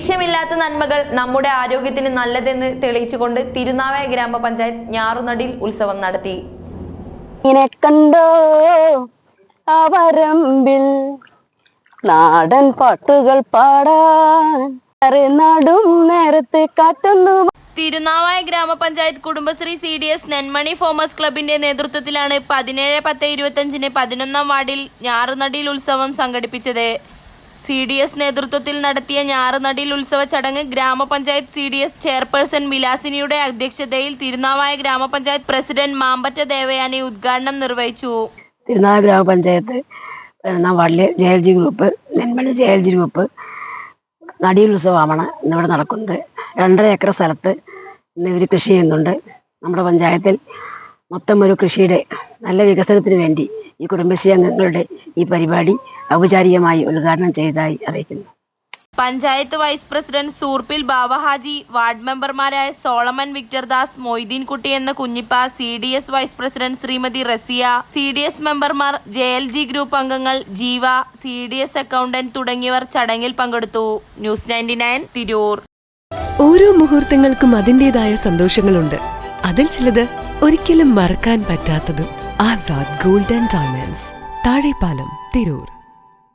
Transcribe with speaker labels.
Speaker 1: ഇല്ലാത്ത നന്മകൾ നമ്മുടെ ആരോഗ്യത്തിന് നല്ലതെന്ന് തെളിയിച്ചുകൊണ്ട് തിരുനാവായ ഗ്രാമപഞ്ചായത്ത് ഞാറുനടിൽ ഉത്സവം നടത്തി.
Speaker 2: ഇങ്ങനെ കണ്ടോ? അവരമ്പിൽ നാടൻ പാട്ടുകൾ പാടാൻ നടും നേരത്ത് കാറ്റൊന്നു
Speaker 1: തിരുനാവായ ഗ്രാമപഞ്ചായത്ത് Kudumbashree C D S Nenmani farmers ക്ലബിന്റെ നേതൃത്വത്തിലാണ് പതിനേഴ് പത്ത് ഇരുപത്തഞ്ചിന് പതിനൊന്നാം വാർഡിൽ ഞാറുനടിയിൽ ഉത്സവം സംഘടിപ്പിച്ചത്. സി ഡി എസ് നേതൃത്വത്തിൽ നടത്തിയ ഞാറുനടിയിൽ ഉത്സവ ചടങ്ങ് ഗ്രാമപഞ്ചായത്ത് സി ഡി എസ് ചെയർപേഴ്സൺ വിലാസിനിയുടെ അധ്യക്ഷതയിൽ തിരുനാവായ ഗ്രാമപഞ്ചായത്ത് പ്രസിഡന്റ് മാമ്പറ്റ ദേവയാനി ഉദ്ഘാടനം നിർവഹിച്ചു.
Speaker 2: തിരുനാവായ ഗ്രാമപഞ്ചായത്ത് പതിനൊന്നാം വാർഡിലെ J L G group Nenmani J L G group നടിയിൽ ഉത്സവമാണ് ഇന്നിവിടെ നടക്കുന്നത്. രണ്ടര ഏക്കർ സ്ഥലത്ത് ഇന്ന് ഇവർ കൃഷി ചെയ്യുന്നുണ്ട്. നമ്മുടെ പഞ്ചായത്തിൽ മൊത്തം ഒരു കൃഷിയുടെ നല്ല വികസനത്തിന് വേണ്ടി ഈ കുടുംബശ്രീ അംഗങ്ങളുടെ ഈ പരിപാടി ഔപചാരികമായി ഉദ്ഘാടനം ചെയ്തതായി അറിയിക്കുന്നു.
Speaker 1: Panchayat vice president സൂർപ്പിൽ Babahaji ward മെമ്പർമാരായ സോളമൻ വിക്ടർ ദാസ് മൊയ്തീൻ കുട്ടി എന്ന Kunhippa C D S vice president Shrimati Rasiya C D S മെമ്പർമാർ ജെ എൽ ജി ഗ്രൂപ്പ് അംഗങ്ങൾ Jeeva C D S accountant തുടങ്ങിയവർ ചടങ്ങിൽ പങ്കെടുത്തു. News ninety nine Tirur.
Speaker 3: ഓരോ മുഹൂർത്തങ്ങൾക്കും അതിന്റെതായ സന്തോഷങ്ങളുണ്ട്. അതിൽ ചിലത് ഒരിക്കലും മറക്കാൻ പറ്റാത്തതും. Azad golden diamonds Thazhepalam Tirur.